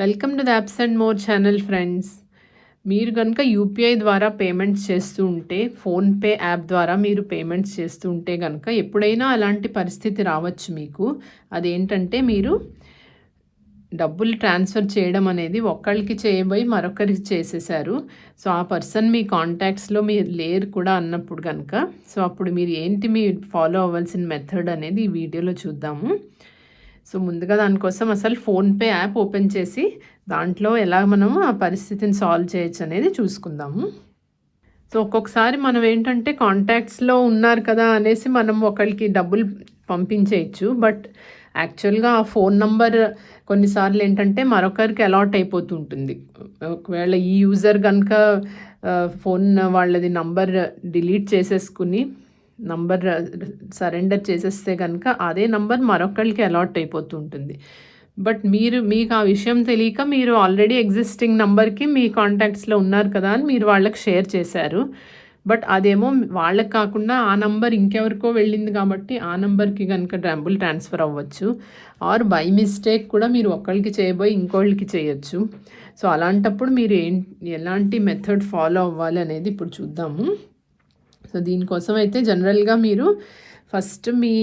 Welcome to the apps and more channel friends మీరు కనుక UPI ద్వారా పేమెంట్స్ చేస్తూ ఉంటే ఫోన్పే యాప్ ద్వారా మీరు పేమెంట్స్ చేస్తూ ఉంటే కనుక ఎప్పుడైనా అలాంటి పరిస్థితి రావచ్చు మీకు. అదేంటంటే మీరు డబ్బులు ట్రాన్స్ఫర్ చేయడం అనేది ఒకళ్ళకి చేయబోయి మరొకరికి చేసేసారు సో ఆ పర్సన్ మీ కాంటాక్ట్స్లో మీరు లేరు కూడా అన్నప్పుడు కనుక సో అప్పుడు మీరు ఏంటి మీ ఫాలో అవ్వాల్సిన మెథడ్ అనేది ఈ వీడియోలో చూద్దాము. సో ముందుగా దానికోసం అసలు ఫోన్పే యాప్ ఓపెన్ చేసి దాంట్లో ఎలా మనము ఆ పరిస్థితిని సాల్వ్ చేయొచ్చు అనేది చూసుకుందాము. సో ఒక్కొక్కసారి మనం ఏంటంటే కాంటాక్ట్స్లో ఉన్నారు కదా అనేసి మనం ఒకరికి డబ్బులు పంపించేయచ్చు. బట్ యాక్చువల్గా ఆ ఫోన్ నంబర్ కొన్నిసార్లు ఏంటంటే మరొకరికి అలాట్ అయిపోతుంటుంది. ఒకవేళ ఈ యూజర్ కనుక ఫోన్ వాళ్ళది నంబర్ డిలీట్ చేసేసుకుని నంబర్ సరెండర్ చేసేస్తే కనుక అదే నంబర్ మరొకరికి అలాట్ అయిపోతుంటుంది. బట్ మీరు మీకు ఆ విషయం తెలియక మీరు ఆల్రెడీ ఎగ్జిస్టింగ్ నంబర్కి మీ కాంటాక్ట్స్లో ఉన్నారు కదా అని మీరు వాళ్ళకి షేర్ చేశారు. బట్ అదేమో వాళ్ళకి కాకుండా ఆ నంబర్ ఇంకెవరికో వెళ్ళింది కాబట్టి ఆ నంబర్కి కనుక డబ్బులు ట్రాన్స్ఫర్ అవ్వచ్చు. ఆర్ బై మిస్టేక్ కూడా మీరు ఒకళ్ళకి చేయబోయి ఇంకోళ్ళకి చేయొచ్చు. సో అలాంటప్పుడు మీరు ఏం ఎలాంటి మెథడ్ ఫాలో అవ్వాలి అనేది ఇప్పుడు చూద్దాము. సో దీనికోసం అయితే జనరల్గా మీరు ఫస్ట్ మీ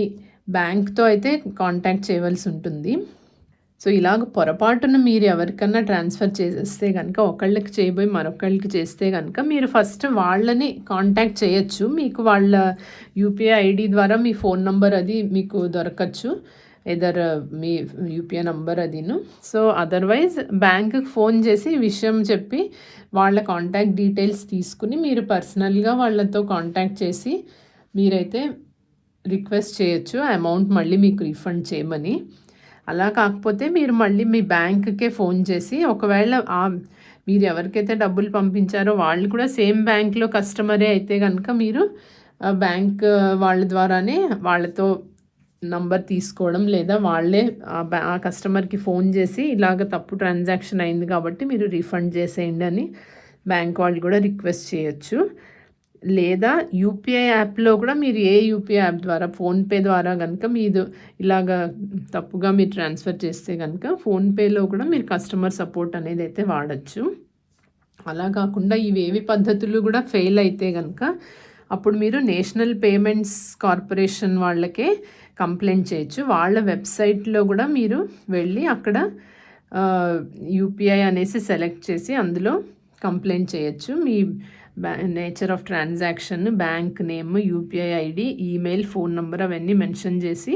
బ్యాంక్తో అయితే కాంటాక్ట్ చేయవలసి ఉంటుంది. సో ఇలాగ పొరపాటున మీరు ఎవరికన్నా ట్రాన్స్ఫర్ చేసేస్తే కనుక ఒకళ్ళకి చేయబోయి మరొకళ్ళకి చేస్తే కనుక మీరు ఫస్ట్ వాళ్ళని కాంటాక్ట్ చేయొచ్చు. మీకు వాళ్ళ యూపీఐ ఐడి ద్వారా మీ ఫోన్ నంబర్ అది మీకు దొరకచ్చు. ఎదర్ మీ యూపీఐ నంబర్ అదిను. సో అదర్వైజ్ బ్యాంకుకి ఫోన్ చేసి విషయం చెప్పి వాళ్ళ కాంటాక్ట్ డీటెయిల్స్ తీసుకుని మీరు పర్సనల్గా వాళ్ళతో కాంటాక్ట్ చేసి మీరైతే రిక్వెస్ట్ చేయొచ్చు అమౌంట్ మళ్ళీ మీకు రీఫండ్ చేయమని. అలా కాకపోతే మీరు మళ్ళీ మీ బ్యాంక్కే ఫోన్ చేసి ఒకవేళ మీరు ఎవరికైతే డబ్బులు పంపించారో వాళ్ళు కూడా సేమ్ బ్యాంక్లో కస్టమరే అయితే కనుక మీరు బ్యాంక్ వాళ్ళ ద్వారానే వాళ్ళతో నంబర్ తీసుకోవడం లేదా వాళ్ళే ఆ కస్టమర్కి ఫోన్ చేసి ఇలాగ తప్పు ట్రాన్సాక్షన్ అయింది కాబట్టి మీరు రీఫండ్ చేసేయండి అని బ్యాంక్ వాళ్ళు కూడా రిక్వెస్ట్ చేయొచ్చు. లేదా యూపీఐ యాప్లో కూడా మీరు ఏ యూపీఐ యాప్ ద్వారా ఫోన్పే ద్వారా కనుక మీరు ఇలాగ తప్పుగా మీరు ట్రాన్స్ఫర్ చేస్తే కనుక ఫోన్పేలో కూడా మీరు కస్టమర్ సపోర్ట్ అనేది అయితే వాడచ్చు. అలా కాకుండా ఇవేవి పద్ధతులు కూడా ఫెయిల్ అయితే కనుక అప్పుడు మీరు నేషనల్ పేమెంట్స్ కార్పొరేషన్ వాళ్ళకే కంప్లైంట్ చేయొచ్చు. వాళ్ళ వెబ్సైట్లో కూడా మీరు వెళ్ళి అక్కడ యూపీఐ అనేసి సెలెక్ట్ చేసి అందులో కంప్లైంట్ చేయొచ్చు. మీ nature of transaction bank name UPI ID email phone number అవన్నీ మెన్షన్ చేసి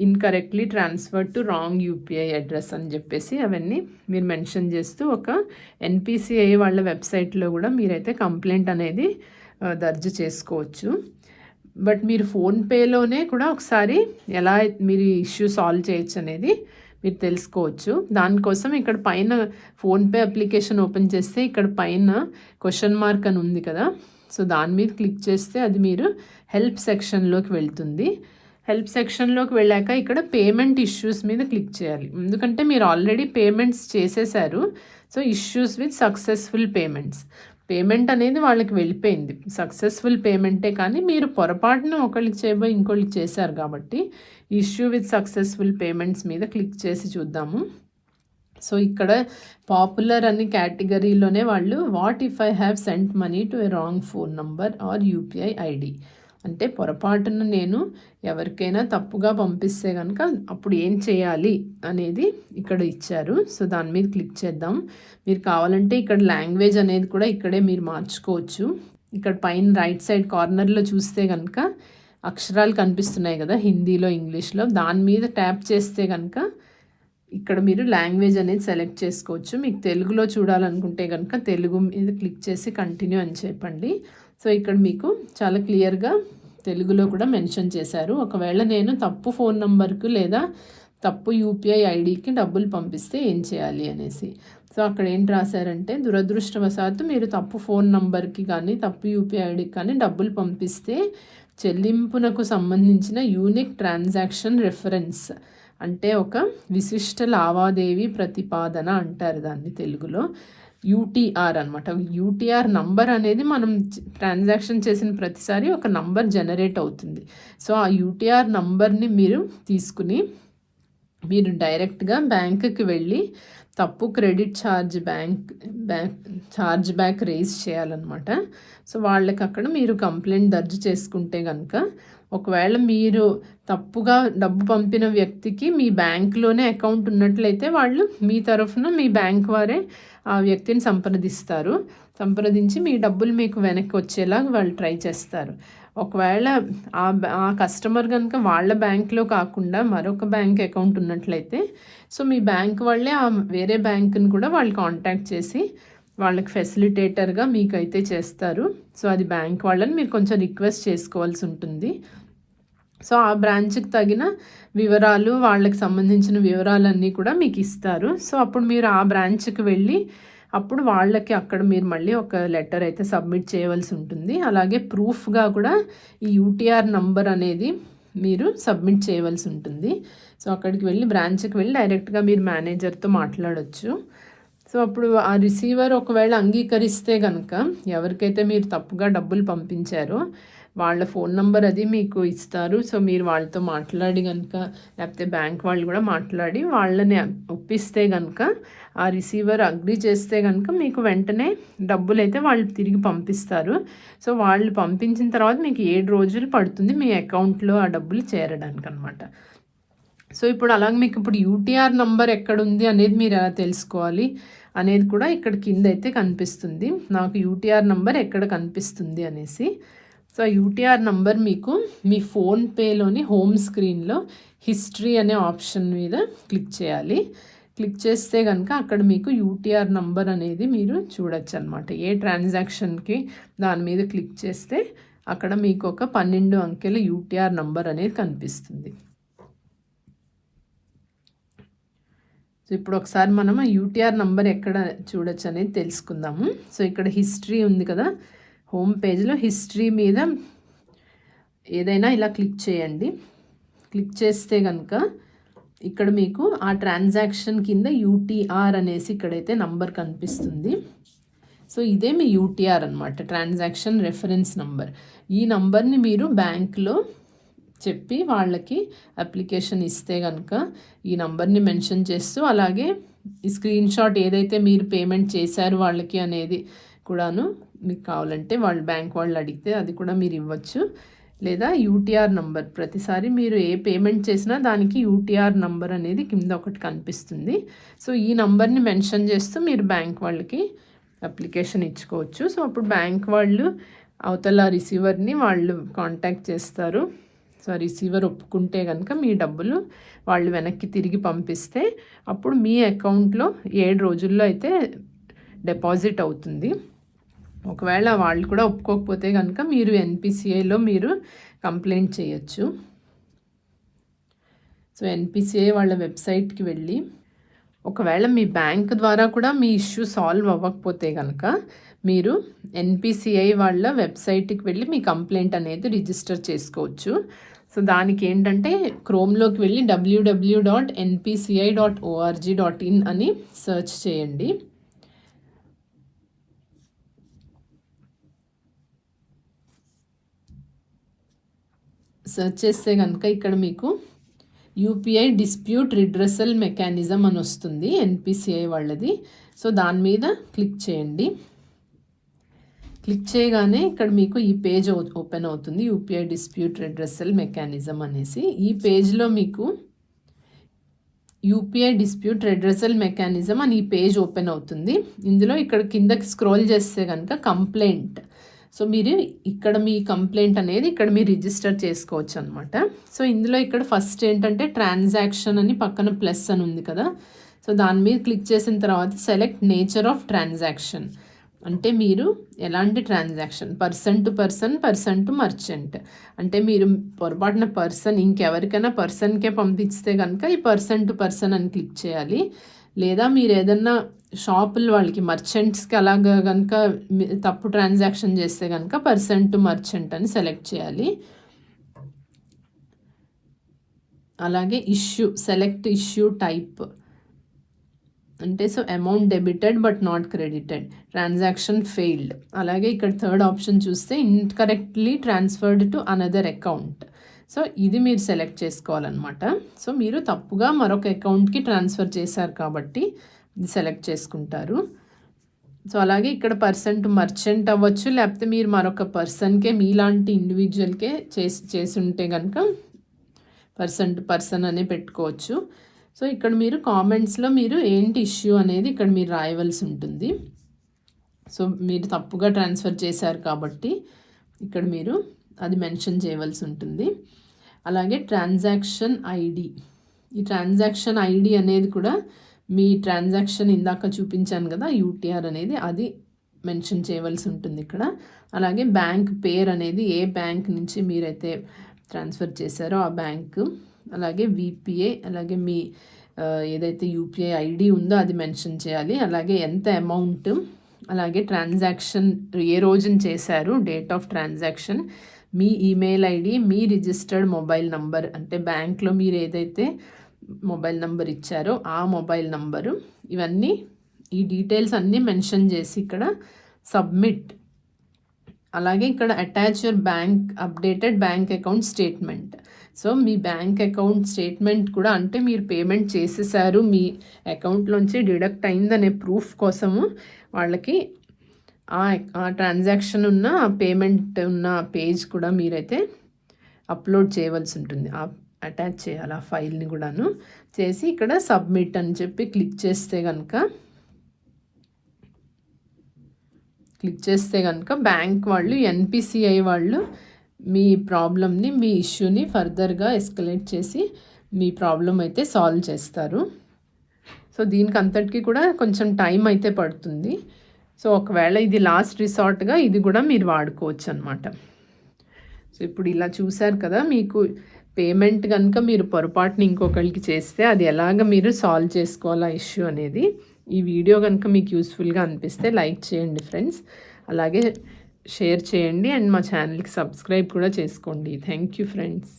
incorrectly transfer to wrong UPI address అని చెప్పేసి అవన్నీ మీరు మెన్షన్ చేస్తూ ఒక ఎన్పిసిఐ వాళ్ళ వెబ్సైట్లో కూడా మీరైతే కంప్లైంట్ అనేది దర్జు చేసుకోవచ్చు. బట్ మీరు ఫోన్పేలోనే కూడా ఒకసారి ఎలా మీరు ఇష్యూ సాల్వ్ చేయొచ్చు అనేది మీరు తెలుసుకోవచ్చు. దానికోసం ఇక్కడ పైన ఫోన్పే అప్లికేషన్ ఓపెన్ చేస్తే ఇక్కడ పైన క్వశ్చన్ మార్క్ అని ఉంది కదా. సో దాని మీద క్లిక్ చేస్తే అది మీరు హెల్ప్ సెక్షన్లోకి వెళ్తుంది. హెల్ప్ సెక్షన్లోకి వెళ్ళాక ఇక్కడ పేమెంట్ ఇష్యూస్ మీద క్లిక్ చేయాలి. ఎందుకంటే మీరు ఆల్రెడీ పేమెంట్స్ చేసేసారు. So issues with successful payments. Payment అనేది వాళ్ళకి వెళ్ళిపోయింది. సక్సెస్ఫుల్ పేమెంటే కానీ మీరు పొరపాటున ఒకళ్ళకి చేయబోయి ఇంకోళ్ళకి చేశారు కాబట్టి ఇష్యూ విత్ సక్సెస్ఫుల్ పేమెంట్స్ మీద క్లిక్ చేసి చూద్దాము. సో ఇక్కడ పాపులర్ అని కేటగిరీలోనే వాళ్ళు what if I have sent money to a wrong phone number or UPI ID అంటే పొరపాటున నేను ఎవరికైనా తప్పుగా పంపిస్తే కనుక అప్పుడు ఏం చేయాలి అనేది ఇక్కడ ఇచ్చారు. సో దాని మీద క్లిక్ చేద్దాం. మీరు కావాలంటే ఇక్కడ లాంగ్వేజ్ అనేది కూడా ఇక్కడే మీరు మార్చుకోవచ్చు. ఇక్కడ పైన రైట్ సైడ్ కార్నర్లో చూస్తే కనుక అక్షరాలు కనిపిస్తున్నాయి కదా హిందీలో ఇంగ్లీష్లో. దాని మీద ట్యాప్ చేస్తే కనుక ఇక్కడ మీరు లాంగ్వేజ్ అనేది సెలెక్ట్ చేసుకోవచ్చు. మీకు తెలుగులో చూడాలనుకుంటే కనుక తెలుగు మీద క్లిక్ చేసి కంటిన్యూ అని చెప్పండి. సో ఇక్కడ మీకు చాలా క్లియర్గా తెలుగులో కూడా మెన్షన్ చేశారు. ఒకవేళ నేను తప్పు ఫోన్ నంబర్కు లేదా తప్పు యూపీఐ ఐడికి డబ్బులు పంపిస్తే ఏం చేయాలి అనేసి. సో అక్కడ ఏంటి రాశారంటే దురదృష్టవశాత్తు మీరు తప్పు ఫోన్ నంబర్కి కానీ తప్పు యూపీఐ ఐడికి కానీ డబ్బులు పంపిస్తే చెల్లింపునకు సంబంధించిన యూనిక్ ట్రాన్సాక్షన్ రెఫరెన్స్ అంటే ఒక విశిష్ట లావాదేవీ ప్రతిపాదన అంటారు దాన్ని తెలుగులో. యూటీఆర్ అనమాట యూటీఆర్ నంబర్ అనేది మనం ట్రాన్సాక్షన్ చేసిన ప్రతిసారి ఒక నంబర్ జనరేట్ అవుతుంది. సో ఆ యూటీఆర్ నంబర్ని మీరు తీసుకుని మీరు డైరెక్ట్గా బ్యాంకుకి వెళ్ళి తప్పు credit charge bank bank charge back raise చేయాలన్నమాట. సో వాళ్ళకి అక్కడ మీరు కంప్లైంట్ దర్జు చేసుకుంటే కనుక ఒకవేళ మీరు తప్పుగా డబ్బు పంపిన వ్యక్తికి మీ బ్యాంక్లోనే అకౌంట్ ఉన్నట్లయితే వాళ్ళు మీ తరఫున మీ బ్యాంక్ వారే ఆ వ్యక్తిని సంప్రదిస్తారు. సంప్రదించి మీ డబ్బులు మీకు వెనక్కి వచ్చేలాగా వాళ్ళు ట్రై చేస్తారు. ఒకవేళ ఆ ఆ కస్టమర్ కనుక వాళ్ళ బ్యాంక్లో కాకుండా మరొక బ్యాంక్ అకౌంట్ ఉన్నట్లయితే సో మీ బ్యాంక్ వాళ్ళే ఆ వేరే బ్యాంకుని కూడా వాళ్ళు కాంటాక్ట్ చేసి వాళ్ళకి ఫెసిలిటేటర్గా మీకైతే చేస్తారు. సో అది బ్యాంక్ వాళ్ళని మీరు కొంచెం రిక్వెస్ట్ చేసుకోవాల్సి ఉంటుంది. సో ఆ బ్రాంచ్కి తగిన వివరాలు వాళ్ళకి సంబంధించిన వివరాలన్నీ కూడా మీకు ఇస్తారు. సో అప్పుడు మీరు ఆ బ్రాంచ్కి వెళ్ళి అప్పుడు వాళ్ళకి అక్కడ మీరు మళ్ళీ ఒక లెటర్ అయితే సబ్మిట్ చేయవలసి ఉంటుంది. అలాగే ప్రూఫ్గా కూడా ఈ యూటీఆర్ నంబర్ అనేది మీరు సబ్మిట్ చేయవలసి ఉంటుంది. సో అక్కడికి వెళ్ళి బ్రాంచ్కి వెళ్ళి డైరెక్ట్గా మీరు మేనేజర్తో మాట్లాడవచ్చు సో అప్పుడు ఆ రిసీవర్ ఒకవేళ అంగీకరిస్తే కనుక ఎవరికైతే మీరు తప్పుగా డబ్బులు పంపించారో వాళ్ళ ఫోన్ నెంబర్ అది మీకు ఇస్తారు. సో మీరు వాళ్ళతో మాట్లాడి కనుక లేకపోతే బ్యాంక్ వాళ్ళు కూడా మాట్లాడి వాళ్ళని ఒప్పిస్తే కనుక ఆ రిసీవర్ అగ్రి చేస్తే కనుక మీకు వెంటనే డబ్బులు అయితే వాళ్ళు తిరిగి పంపిస్తారు. సో వాళ్ళు పంపించిన తర్వాత మీకు ఏడు రోజులు పడుతుంది మీ అకౌంట్లో ఆ డబ్బులు చేరడానికి అనమాట సో ఇప్పుడు అలాగే మీకు ఇప్పుడు యూటీఆర్ నంబర్ ఎక్కడుంది అనేది మీరు ఎలా తెలుసుకోవాలి అనేది కూడా ఇక్కడ కింద అయితే కనిపిస్తుంది. నాకు యూటీఆర్ నంబర్ ఎక్కడ కనిపిస్తుంది అనేసి. సో యూటీఆర్ నంబర్ మీకు మీ ఫోన్పేలోని హోమ్ స్క్రీన్లో హిస్టరీ అనే ఆప్షన్ మీద క్లిక్ చేయాలి. క్లిక్ చేస్తే కనుక అక్కడ మీకు యూటీఆర్ నంబర్ అనేది మీరు చూడొచ్చు అనమాట ఏ ట్రాన్సాక్షన్కి దాని మీద క్లిక్ చేస్తే అక్కడ మీకు ఒక పన్నెండు అంకెల యూటీఆర్ నంబర్ అనేది కనిపిస్తుంది. సో ఇప్పుడు ఒకసారి మనం యూటీఆర్ నంబర్ ఎక్కడ చూడొచ్చు అనేది తెలుసుకుందాము. సో ఇక్కడ హిస్టరీ ఉంది కదా హోమ్ పేజ్లో హిస్టరీ మీద ఏదైనా ఇలా క్లిక్ చేయండి. క్లిక్ చేస్తే కనుక ఇక్కడ మీకు ఆ ట్రాన్సాక్షన్ కింద యూటీఆర్ అనేసి ఇక్కడైతే నంబర్ కనిపిస్తుంది. సో ఇదే మీ యూటీఆర్ అనమాట ట్రాన్సాక్షన్ రెఫరెన్స్ నంబర్. ఈ నంబర్ని మీరు బ్యాంక్లో చెప్పి వాళ్ళకి అప్లికేషన్ ఇస్తే కనుక ఈ నంబర్ని మెన్షన్ చేస్తూ అలాగే ఈ స్క్రీన్ షాట్ ఏదైతే మీరు పేమెంట్ చేశారు వాళ్ళకి అనేది కూడాను మీకు కావాలంటే వాళ్ళు బ్యాంక్ వాళ్ళు అడిగితే అది కూడా మీరు ఇవ్వచ్చు. లేదా యూటీఆర్ నంబర్ ప్రతిసారి మీరు ఏ పేమెంట్ చేసినా దానికి యూటీఆర్ నంబర్ అనేది కింద ఒకటి కనిపిస్తుంది. సో ఈ నంబర్ని మెన్షన్ చేస్తూ మీరు బ్యాంక్ వాళ్ళకి అప్లికేషన్ ఇచ్చుకోవచ్చు. సో అప్పుడు బ్యాంక్ వాళ్ళు అవతల రిసీవర్ని వాళ్ళు కాంటాక్ట్ చేస్తారు. సో రిసీవర్ ఒప్పుకుంటే కనుక మీ డబ్బులు వాళ్ళు వెనక్కి తిరిగి పంపిస్తే అప్పుడు మీ అకౌంట్లో ఏడు రోజుల్లో అయితే డిపాజిట్ అవుతుంది. ఒకవేళ వాళ్ళు కూడా ఒప్పుకోకపోతే కనుక మీరు ఎన్పిసిఐలో మీరు కంప్లైంట్ చేయొచ్చు. సో ఎన్పిసిఐ వాళ్ళ వెబ్సైట్కి వెళ్ళి ఒకవేళ మీ బ్యాంక్ ద్వారా కూడా మీ ఇష్యూ సాల్వ్ అవ్వకపోతే కనుక మీరు ఎన్పిసిఐ వాళ్ళ వెబ్సైట్కి వెళ్ళి మీ కంప్లైంట్ అనేది రిజిస్టర్ చేసుకోవచ్చు. సో దానికి ఏంటంటే క్రోమ్లోకి వెళ్ళి WW dot NPCI dot ORG dot in అని సెర్చ్ చేయండి. సెర్చ్ చేస్తే కనుక ఇక్కడ మీకు యూపీఐ డిస్ప్యూట్ రిడ్రెసల్ మెకానిజం అని వస్తుంది ఎన్పిసిఐ వాళ్ళది. సో దాని మీద క్లిక్ చేయండి. క్లిక్ చేయగానే ఇక్కడ మీకు ఈ పేజ్ ఓపెన్ అవుతుంది. యూపీఐ డిస్ప్యూట్ రిడ్రెసల్ మెకానిజం అనేసి. ఈ పేజ్లో మీకు యూపీఐ డిస్ప్యూట్ రెడ్రెసల్ మెకానిజం అని ఈ పేజ్ ఓపెన్ అవుతుంది. ఇందులో ఇక్కడ కిందకి స్క్రోల్ చేస్తే కనుక కంప్లైంట్. సో మీరు ఇక్కడ మీ కంప్లైంట్ అనేది ఇక్కడ మీరు రిజిస్టర్ చేసుకోవచ్చు అనమాట సో ఇందులో ఇక్కడ ఫస్ట్ ఏంటంటే ట్రాన్సాక్షన్ అని పక్కన ప్లస్ అని ఉంది కదా. సో దాని మీద క్లిక్ చేసిన తర్వాత సెలెక్ట్ నేచర్ ఆఫ్ ట్రాన్సాక్షన్. అంటే మీరు ఎలాంటి transaction person to person person to merchant అంటే మీరు పొరపాటున పర్సన్ ఇంకెవరికైనా పర్సన్కే పంపిస్తే కనుక ఈ పర్సన్ టు పర్సన్ అని క్లిక్ చేయాలి. లేదా మీరు ఏదన్నా షాపులు వాళ్ళకి మర్చెంట్స్కి అలాగా కనుక తప్పు ట్రాన్సాక్షన్ చేస్తే కనుక పర్సన్ టు మర్చెంట్ అని సెలెక్ట్ చేయాలి. అలాగే ఇష్యూ సెలెక్ట్ ఇష్యూ టైప్ అంటే so amount debited but not credited transaction failed అలాగే ఇక్కడ థర్డ్ ఆప్షన్ చూస్తే incorrectly transferred to another account so ఇది మీరు సెలెక్ట్ చేసుకోవాలన్నమాట. సో మీరు తప్పుగా మరొక అకౌంట్కి ట్రాన్స్ఫర్ చేశారు కాబట్టి ఇది సెలెక్ట్ చేసుకుంటారు. సో అలాగే ఇక్కడ పర్సన్ టు మర్చెంట్ అవ్వచ్చు లేకపోతే మీరు మరొక పర్సన్కే మీలాంటి ఇండివిజువల్కే చేసి చేసి ఉంటే కనుక పర్సన్ టు పర్సన్ అనే పెట్టుకోవచ్చు. సో ఇక్కడ మీరు కామెంట్స్లో మీరు ఏంటి ఇష్యూ అనేది ఇక్కడ మీరు రాయవలసి ఉంటుంది. సో మీరు తప్పుగా ట్రాన్స్ఫర్ చేశారు కాబట్టి ఇక్కడ మీరు అది మెన్షన్ చేయవలసి ఉంటుంది. అలాగే ట్రాన్సాక్షన్ ఐడి. ఈ ట్రాన్సాక్షన్ ఐడి అనేది కూడా మీ ట్రాన్సాక్షన్ ఇందాక చూపించాను కదా యూటీఆర్ అనేది అది మెన్షన్ చేయవలసి ఉంటుంది ఇక్కడ. అలాగే బ్యాంక్ పేరు అనేది ఏ బ్యాంక్ నుంచి మీరైతే ట్రాన్స్ఫర్ చేశారో ఆ బ్యాంక్. అలాగే విపిఏ అలాగే మీ ఏదైతే యూపీఐ ఐడి ఉందో అది మెన్షన్ చేయాలి. అలాగే ఎంత అమౌంట్ అలాగే ట్రాన్సాక్షన్ ఏ రోజున చేశారు డేట్ ఆఫ్ ట్రాన్సాక్షన్ మీ ఈమెయిల్ ఐడి మీ రిజిస్టర్డ్ మొబైల్ నంబర్ అంటే బ్యాంక్లో మీరు ఏదైతే మొబైల్ నంబర్ ఇచ్చారో ఆ మొబైల్ నంబరు ఇవన్నీ ఈ డీటెయిల్స్ అన్నీ మెన్షన్ చేసి ఇక్కడ సబ్మిట్ అలాగే ఇక్కడ attach your bank updated bank account statement so me bank account statement కూడా అంటే మీరు పేమెంట్ చేసేసారు మీ అకౌంట్లోంచి డిడక్ట్ అయిందనే ప్రూఫ్ కోసము వాళ్ళకి ఆ ట్రాన్సాక్షన్ ఉన్న పేమెంట్ ఉన్న పేజ్ కూడా మీరైతే అప్లోడ్ చేయవలసి ఉంటుంది. అటాచ్ చేయాలి ఆ ఫైల్ని కూడాను. చేసి ఇక్కడ సబ్మిట్ అని చెప్పి క్లిక్ చేస్తే కనుక క్లిక్ చేస్తే కనుక బ్యాంక్ వాళ్ళు ఎన్పిసిఐ వాళ్ళు మీ ప్రాబ్లమ్ని మీ ఇష్యూని ఫర్దర్గా ఎస్కలేట్ చేసి మీ ప్రాబ్లం అయితే సాల్వ్ చేస్తారు. సో దీనికి అంతటికీ కూడా కొంచెం టైం అయితే పడుతుంది. సో ఒకవేళ ఇది లాస్ట్ రిసార్ట్గా ఇది కూడా మీరు వాడుకోవచ్చు అనమాట సో ఇప్పుడు ఇలా చూశారు కదా మీకు పేమెంట్ కనుక మీరు పొరపాటుని ఇంకొకరికి చేస్తే అది ఎలాగ మీరు సాల్వ్ చేసుకోవాలా ఇష్యూ అనేది? ఈ వీడియో కనుక మీకు యూస్ఫుల్గా అనిపిస్తే లైక్ చేయండి ఫ్రెండ్స్. అలాగే షేర్ చేయండి అండ్ మా ఛానల్కి సబ్స్క్రైబ్ కూడా చేసుకోండి. Thank you friends.